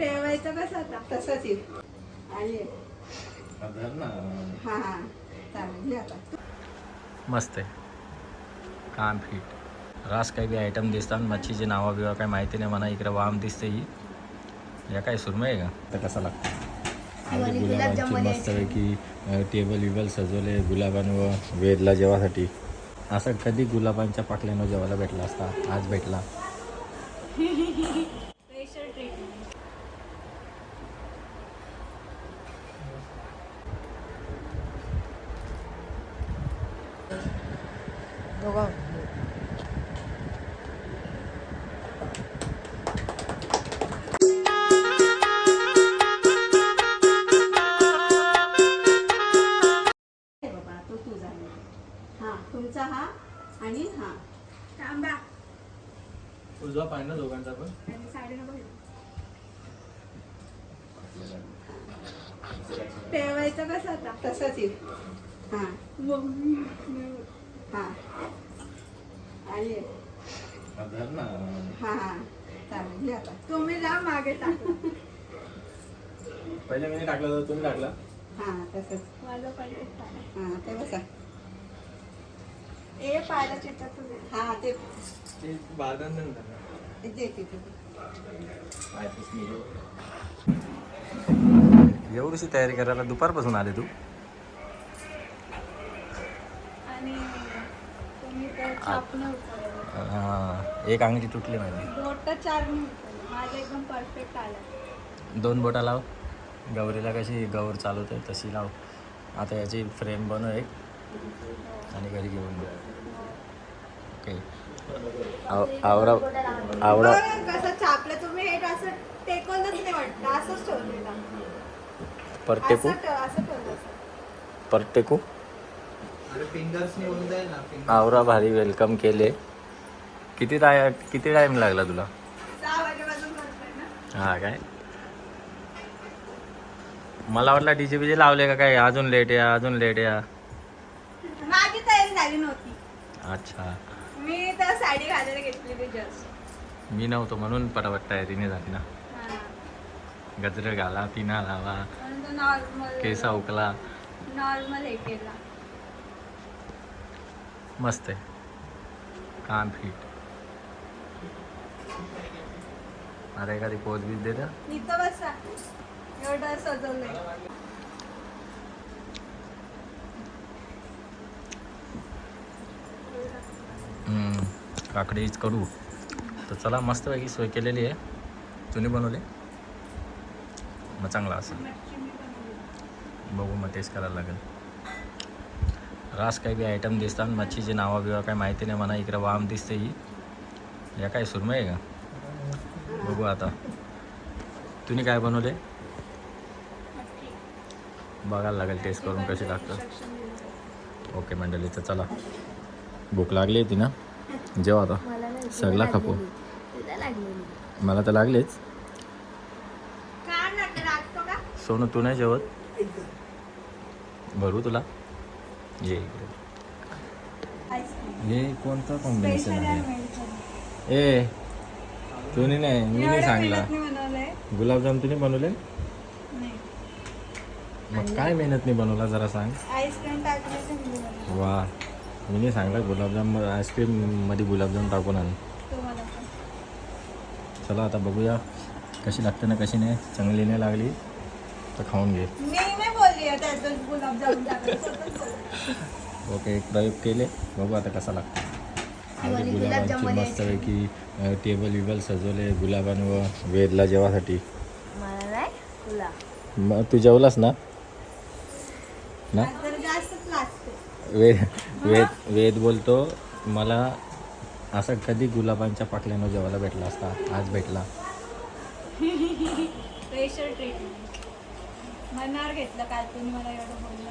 ठेवायचं कसं आता. तसंच येईल. आणि हा हा. चालेल घे आता. मस्त आहे. काम फिट रास काही बी आयटम दिसतात मच्छीचे नावं बिवा काय माहिती नाही म्हणा इकडे वाम दिसते ही. या काय सुरमय आहे का? तर कसा लागतो? आणि गुलाबांची. मस्तपैकी टेबल विबल सजवले गुलाबांवर वेदला जेवासाठी. असं कधी गुलाबांच्या पाकल्यानं जेवायला भेटला असता? आज भेटला स्पेशल ट्रीटमेंट बाबा तो तुझा हा तुमचा हा आणि हा तांबा तुझा पाहिजे दोघांचा पण ठेवायचं कसं आता तसंच येईल हा हा. आणि हा हा. चालेल घे आता. तुम्ही जा मागे टाकू. पहिले मी टाकला तर तुम्ही टाकला. हा तसंच. माझं हा ते बसा. ए पाहिलं चित्र हा ते एवढीशी तयारी करायला दुपारपासून आले तू आणि तुम्ही तर छापणं उचललं हा, एक अंगठी तुटली माझी. बोट चार नाही उचललं. माझं एकदम परफेक्ट आलं. दोन बोटा लाव. गौरीला कशी गौर चालवते तशी लाव. आता याची फ्रेम बनव एक. आणि घरी घेऊन ओके आव- आवरा कसं छापलं तुम्ही? हे असं टेकवलंच नाही वाटतं. असंच ठेवलेलं परटेकू असं ठेव- असं ठेवलं असं. परटेकू आवरा भारी वेलकम केले. किती टाय किती टाईम लागला तुला? हा काय? मला वाटलं डीजे बीजे लावले का काय? अजून लेट या अजून लेट या. माझी तयारी झाली नव्हती. अच्छा. मी तर साडी घालायला घेतलेली जस्ट मी नव्हतो म्हणून पटापट तयारीने झाली ना. गजरे घाला पिना लावा नॉर्मल केसा उकला. नॉर्मल हे केला. मस्त आहे. काम फिट अरे एखादी पोच बीच दे ना इथं बसा. एवढं सजवलंय. हम्म, काकडीच करू. तर चला मस्तपैकी सोय केलेली आहे. तुम्ही बनवले. मग चांगला असं बघू मग टेस्ट करायला लागेल. रास काही बी आयटम दिसतात मच्छीचे नावं बिवा काय माहिती नाही म्हणा इकडे वाम दिसते ही. या काय सुरमय आहे का? बघू आता. तुम्ही काय बनवले? बघायला लागेल टेस्ट करून कशी लागतं. ओके मंडळी तर चला. भूक लागली होती ना? जेव्हा आता. सगळा खपू. मला तर लागलेच. सोनू तू नाही जेवत? भरू तुला? ये हे कोणतं कॉम्बिनेशन आहे? ए तुम्ही नाही मी नाही सांगला. गुलाबजाम तुम्ही बनवले? मग काय मेहनत नाही बनवला जरा सांग. वा मी नाही सांगला गुलाबजाम आईस्क्रीममध्ये गुलाबजाम टाकून आण. चला आता बघूया कशी लागते ना कशी नाही. चांगली नाही लागली तर खाऊन घे. मी नाही बोलली आहे ओके एक प्रयोग केले. बघू आता कसा लागतो. आणि गुलाबांची. मस्तपैकी टेबल विबल सजवले गुलाबांवर वेदला जेवासाठी. मग तू जेवलास ना? ना? वेद वेद वेद बोलतो मला असं कधी गुलाबांच्या पाकल्यानं जेवायला भेटला असता आज भेटला. स्पेशल ट्रीटमेंट मनावर घेतलं काल तुम्ही मला एवढं बोलला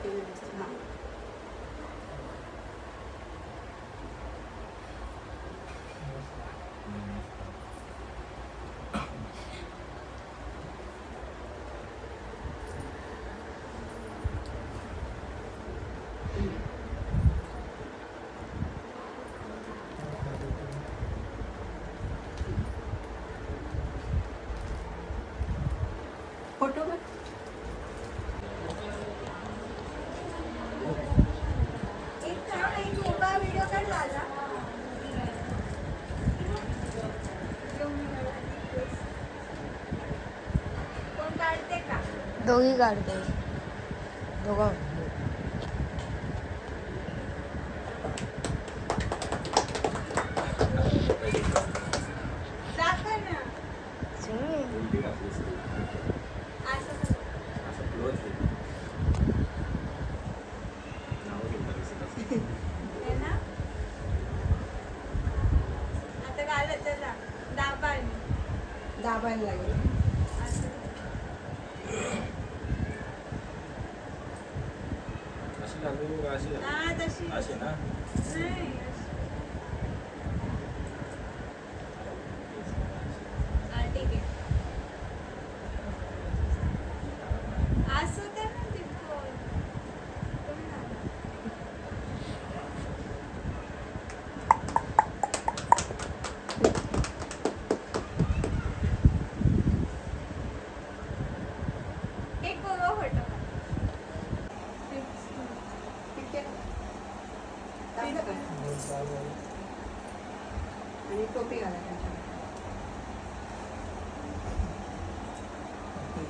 बोलला होता त्यांना ते- ते लागतं सगळं. पूर्ण प्लेट हा प्लेट टाकतात त्या हातात. हा, ते व्यवस्थित. हा. फोटो बघ व्हिडिओ काढ माझा कोण काढते का दोघी काढतो दोघं दाबायला लागेल असं अशी लागू का अशी हा तशी अशी ना नाही अशी. हा ठीक आहे असं तर ना ते पोर. कोण ना? एक बघा फोटो ठीक आहे दाबलं का? आणि टोपी घाला त्याच्यावर. हा. तसं घाला. हा, तसं- तसं घाला. हा. थांब, हा. बस त्यांची सेट होईल मी जोडली अरे बस ना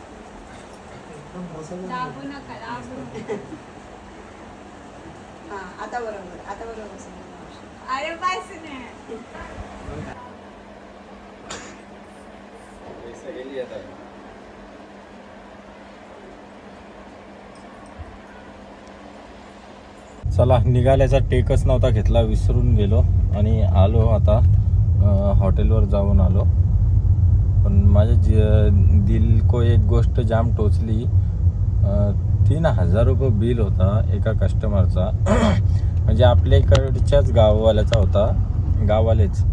दाबू नका दाबू नका. हा आता बरोबर आता बरोबर समजलं. अरे बस ना चला निघाल्याचा टेकच नव्हता घेतला विसरून गेलो आणि आलो आता अं, हॉटेलवर जाऊन आलो पण माझ्या जी दिल को एक गोष्ट जाम टोचली तीन हजार रुपये बिल होता एका कस्टमरचा म्हणजे आपल्या इकडच्याच गाववाल्याचा होता गाववालेच.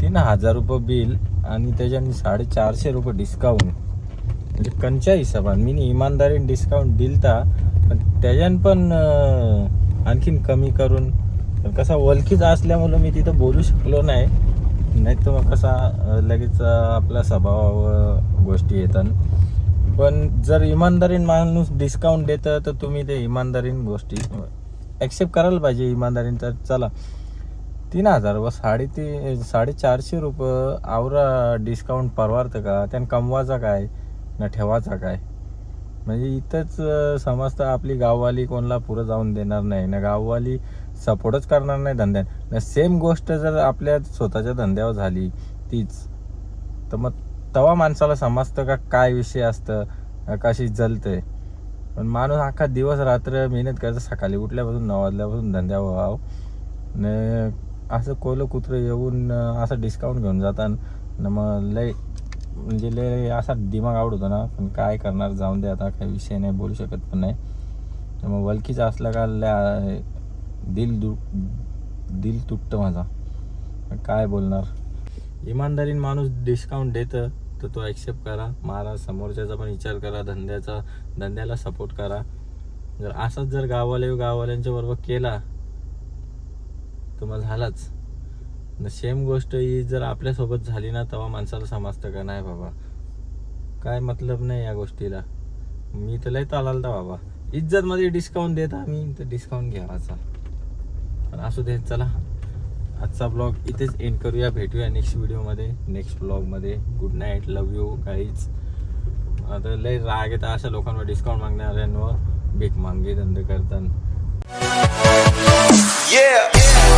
तीन हजार रुपये बिल आणि त्याच्याने साडेचारशे रुपये डिस्काउंट म्हणजे कंच्या हिशोबाने. मी इमानदारीने डिस्काउंट दिलता पण त्याच्यानं पण आणखीन कमी करून. कसा ओळखीच असल्यामुळं मी तिथं बोलू शकलो नाही. नाही तर मग कसा लगेच आपल्या स्वभावावर गोष्टी येतात. पण जर इमानदारीन माणूस डिस्काउंट देतं तर तुम्ही ते इमानदारीन गोष्टी ॲक्सेप्ट करायला पाहिजे इमानदारीन. तर चला तीन हजार व साडेतीन साडेचारशे रुपये आवरा डिस्काउंट परवडतं का? त्यानं कमवायचा काय? ना ठेवायचा काय? म्हणजे इथंच समजतं आपली गाववाली कोणाला पुरं जाऊन देणार नाही. ना गाववाली सपोर्टच करणार नाही धंद्यात. ना सेम गोष्ट जर आपल्या स्वतःच्या धंद्यावर झाली तीच तर मग तवा माणसाला समजतं का काय विषय असतं कशी जलतंय पण माणूस अख्खा दिवस रात्र मेहनत करतं सकाळी उठल्यापासून नऊ वाजल्यापासून धंद्यावर व्हाव न असं कोलं कुत्रं येऊन असं डिस्काउंट घेऊन जातात न मग लय म्हणजे लय असा दिमाग आवडतो ना पण काय करणार जाऊन दे आता काही विषय नाही बोलू शकत पण नाही. तर मग वलकीचं असलं का लय दिल दु दिल तुटतं माझा. काय बोलणार. इमानदारीन माणूस डिस्काउंट देतं तर तो ॲक्सेप्ट करा मारा समोरच्याचा पण विचार करा धंद्याचा धंद्याला सपोर्ट करा. जर असाच जर गाववाले गाववाल्यांच्या बरोबर केला तर मग झालाच. सेम गोष्ट ही जर आपल्यासोबत झाली ना तेव्हा माणसाला समजतं का नाही बाबा काय मतलब नाही या गोष्टीला. मी तर लय चालाल बाबा. इज्जतमध्ये डिस्काउंट देत आम्ही तर डिस्काउंट घ्यावाचा पण असू दे चला. आजचा ब्लॉग इथेच एंड करूया. भेटूया नेक्स्ट व्हिडिओमध्ये नेक्स्ट ब्लॉगमध्ये गुड नाईट लव यू काहीच आता लय राग येतात अशा लोकांवर डिस्काउंट मागणाऱ्यांवर. बीक मागे धंदे करतात Yeah. yeah.